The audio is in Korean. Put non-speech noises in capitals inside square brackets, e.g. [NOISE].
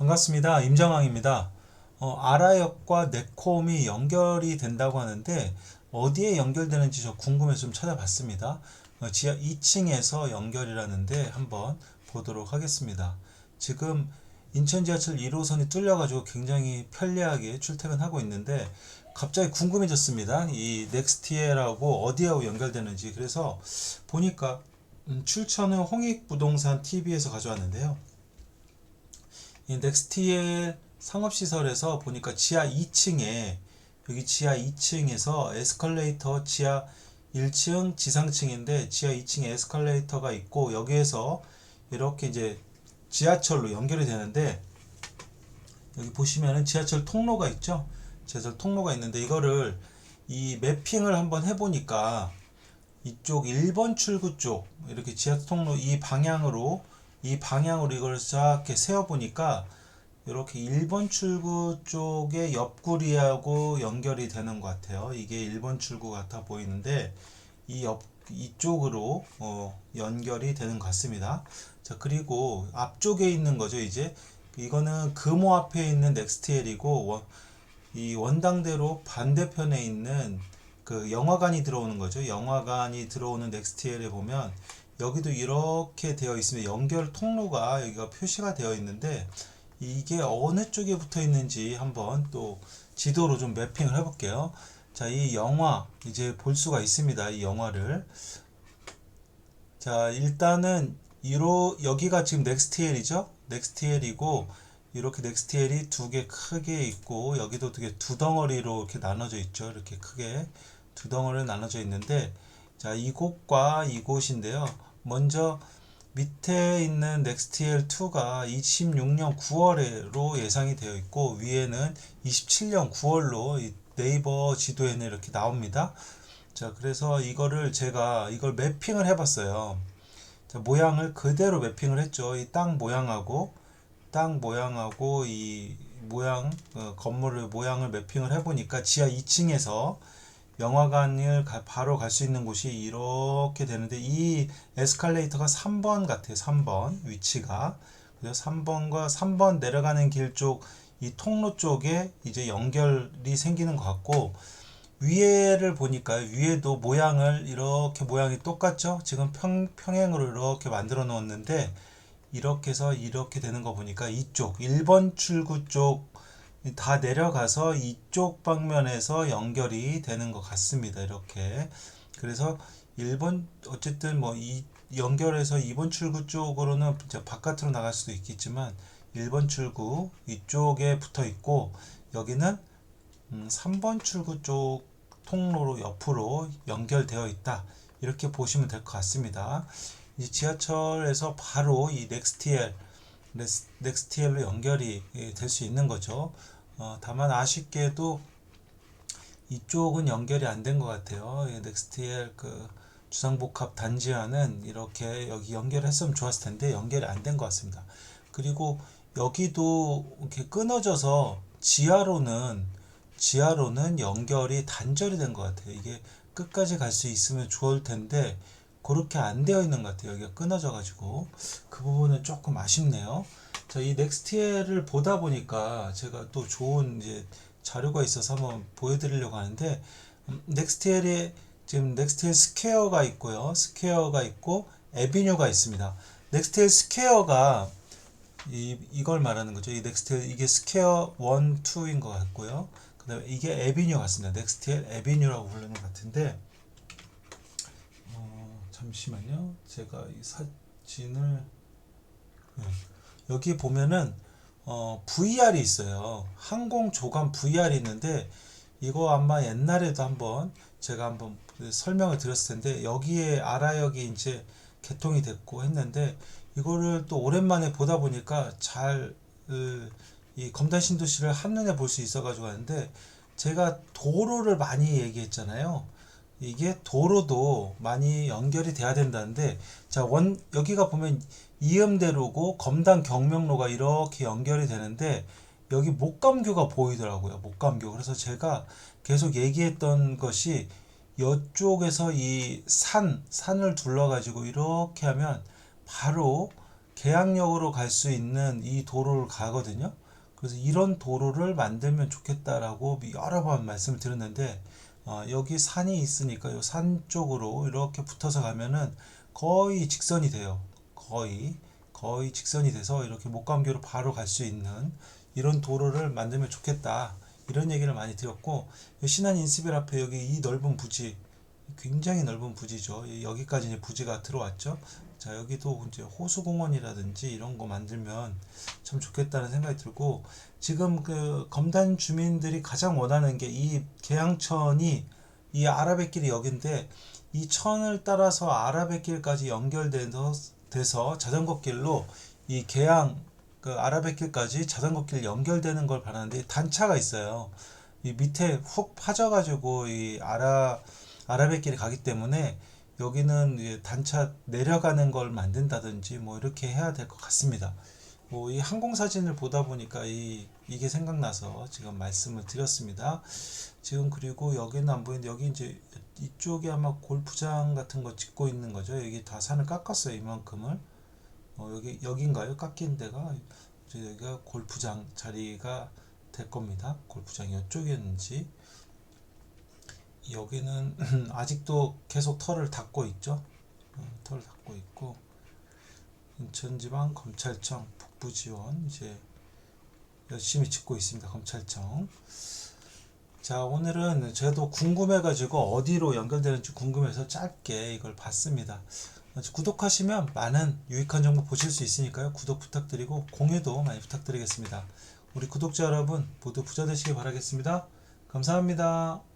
반갑습니다. 임정왕입니다. 어, 아라역과 네콤이 연결이 된다고 하는데 어디에 연결되는지 저 궁금해서 좀 찾아봤습니다. 어, 지하 2층에서 연결이라는데 한번 보도록 하겠습니다. 지금 인천 지하철 1호선이 뚫려가지고 굉장히 편리하게 출퇴근하고 있는데 갑자기 궁금해졌습니다. 이 넥스티에라고 어디하고 연결되는지 그래서 보니까 음, 출처는 홍익부동산 TV에서 가져왔는데요. 이 넥스티엘 상업시설에서 보니까 지하 2층에 여기 지하 2층에서 에스컬레이터 지하 1층 지상층인데 지하 2층에 에스컬레이터가 있고 여기에서 이렇게 이제 지하철로 연결이 되는데 여기 보시면은 지하철 통로가 있죠? 지하철 통로가 있는데 이거를 이 매핑을 한번 해보니까 이쪽 1번 출구 쪽 이렇게 지하철 통로 이 방향으로 이 방향으로 이걸 쫙 이렇게 세어 보니까 이렇게 1번 출구 쪽의 옆구리하고 연결이 되는 것 같아요. 이게 1번 출구 같아 보이는데 이 옆 이쪽으로 어, 연결이 되는 것 같습니다. 자 그리고 앞쪽에 있는 거죠 이제 이거는 금호 앞에 있는 넥스트엘이고 원, 이 원당대로 반대편에 있는 그 영화관이 들어오는 거죠. 영화관이 들어오는 넥스트엘에 보면 여기도 이렇게 되어 있으면 연결 통로가 여기가 표시가 되어 있는데 이게 어느 쪽에 붙어 있는지 한번 또 지도로 좀 매핑을 해 볼게요. 자, 이 영화 이제 볼 수가 있습니다. 이 영화를. 자, 일단은 이로 여기가 지금 넥스트엘이죠? 넥스트엘이고 이렇게 넥스트엘이 두 개 크게 있고 여기도 되게 두 덩어리로 이렇게 나눠져 있죠. 이렇게 크게 두 덩어리로 나눠져 있는데 자, 이곳과 이곳인데요. 먼저 밑에 있는 넥스트L2가 26년 9월로 예상이 되어 있고 위에는 27년 9월로 네이버 지도에는 이렇게 나옵니다. 자, 그래서 이거를 제가 이걸 매핑을 해봤어요. 자, 모양을 그대로 매핑을 했죠. 이 땅 모양하고 땅 모양하고 이 모양 어, 건물의 모양을 매핑을 해보니까 지하 2층에서 영화관을 가- 바로 갈 수 있는 곳이 이렇게 되는데 이 에스컬레이터가 3번 같아요. 3번 위치가. 그래서 3번과 3번 내려가는 길 쪽 이 통로 쪽에 이제 연결이 생기는 것 같고 위에를 보니까 위에도 모양을 이렇게 모양이 똑같죠? 지금 평, 평행으로 이렇게 만들어 놓았는데 이렇게 해서 이렇게 되는 거 보니까 이쪽 1번 출구 쪽 다 내려가서 이쪽 방면에서 연결이 되는 것 같습니다. 이렇게. 그래서 1번, 어쨌든 뭐 이 연결해서 2번 출구 쪽으로는 바깥으로 나갈 수도 있겠지만 1번 출구 이쪽에 붙어 있고 여기는 음, 3번 출구 쪽 통로로 옆으로 연결되어 있다. 이렇게 보시면 될 것 같습니다. 이 지하철에서 바로 이 넥스티엘 넥스티엘로 연결이 될 수 있는 거죠. 어, 다만 아쉽게도 이쪽은 연결이 안 된 것 같아요. 이 넥스티엘 그 주상복합 단지와는 이렇게 여기 연결했으면 좋았을 텐데 연결이 안 된 것 같습니다. 그리고 여기도 이렇게 끊어져서 지하로는 지하로는 연결이 단절이 된 것 같아요. 이게 끝까지 갈 수 있으면 좋을 텐데 그렇게 안 되어 있는 것 같아요. 여기가 끊어져 가지고 그 부분은 조금 아쉽네요. 자, 이 넥스티엘을 보다 보니까 제가 또 좋은 이제 자료가 있어서 한번 보여드리려고 하는데 음, 넥스티엘에 지금 넥스티엘 스퀘어가 있고요. 스퀘어가 있고 에비뉴가 있습니다. 넥스티엘 스퀘어가 이, 이걸 말하는 거죠. 이 넥스티엘 이게 스퀘어 1, 2인 것 같고요. 그 다음에 이게 에비뉴 같습니다. 넥스티엘 에비뉴라고 부르는 것 같은데 어, 잠시만요. 제가 이 사진을 네. 여기 보면은 어, VR이 있어요. 항공 조감 VR이 있는데 이거 아마 옛날에도 한번 제가 한번 설명을 드렸을 텐데 여기에 아라역이 이제 개통이 됐고 했는데 이거를 또 오랜만에 보다 보니까 잘 이 검단 신도시를 한눈에 볼 수 있어 가지고 하는데 제가 도로를 많이 얘기했잖아요. 이게 도로도 많이 연결이 돼야 된다는데 자 원 여기가 보면 이음대로고 검단 경명로가 이렇게 연결이 되는데 여기 목감교가 보이더라고요 목감교 그래서 제가 계속 얘기했던 것이 이쪽에서 이 산 산을 둘러 가지고 이렇게 하면 바로 계양역으로 갈 수 있는 이 도로를 가거든요. 그래서 이런 도로를 만들면 좋겠다라고 여러 번 말씀을 드렸는데 어, 여기 산이 있으니까 이산 쪽으로 이렇게 붙어서 가면은 거의 직선이 돼요. 거의 거의 직선이 돼서 이렇게 목감교로 바로 갈 수 있는 이런 도로를 만들면 좋겠다. 이런 얘기를 많이 드렸고 이 신안 인스빌 앞에 여기 이 넓은 부지 굉장히 넓은 부지죠. 이- 여기까지 이제 부지가 들어왔죠. 자, 여기도 이제 호수공원이라든지 이런 거 만들면 참 좋겠다는 생각이 들고 지금 그 검단 주민들이 가장 원하는 게 이 계양천이 이 아라뱃길이 여긴데 이 천을 따라서 아라뱃길까지 연결돼서 돼서 자전거 길로 이 계양 그 아라뱃길까지 자전거 길 연결되는 걸 바라는데 단차가 있어요. 이 밑에 훅 파져가지고 이 아라 아라뱃길이 가기 때문에 여기는 단차 내려가는 걸 만든다든지 뭐 이렇게 해야 될 것 같습니다. 뭐 이 항공 사진을 보다 보니까 이 이게 생각나서 지금 말씀을 드렸습니다. 지금 그리고 여기는 안 보이는데 여기 이제 이쪽에 아마 골프장 같은 거 짓고 있는 거죠. 여기 다 산을 깎았어요 이만큼을. 어, 여기 여긴가요? 깎인 데가 여기가 골프장 자리가 될 겁니다. 골프장이 이쪽이었는지 여기는 [LAUGHS] 아직도 계속 털을 닦고 있죠. 어, 털을 닦고 있고 인천지방 검찰청 북부지원 이제 열심히 짓고 있습니다. 검찰청. 자 오늘은 저도 궁금해가지고 어디로 연결되는지 궁금해서 짧게 이걸 봤습니다. 어, 구독하시면 많은 유익한 정보 보실 수 있으니까요. 구독 부탁드리고 공유도 많이 부탁드리겠습니다. 우리 구독자 여러분 모두 부자 되시길 바라겠습니다. 감사합니다.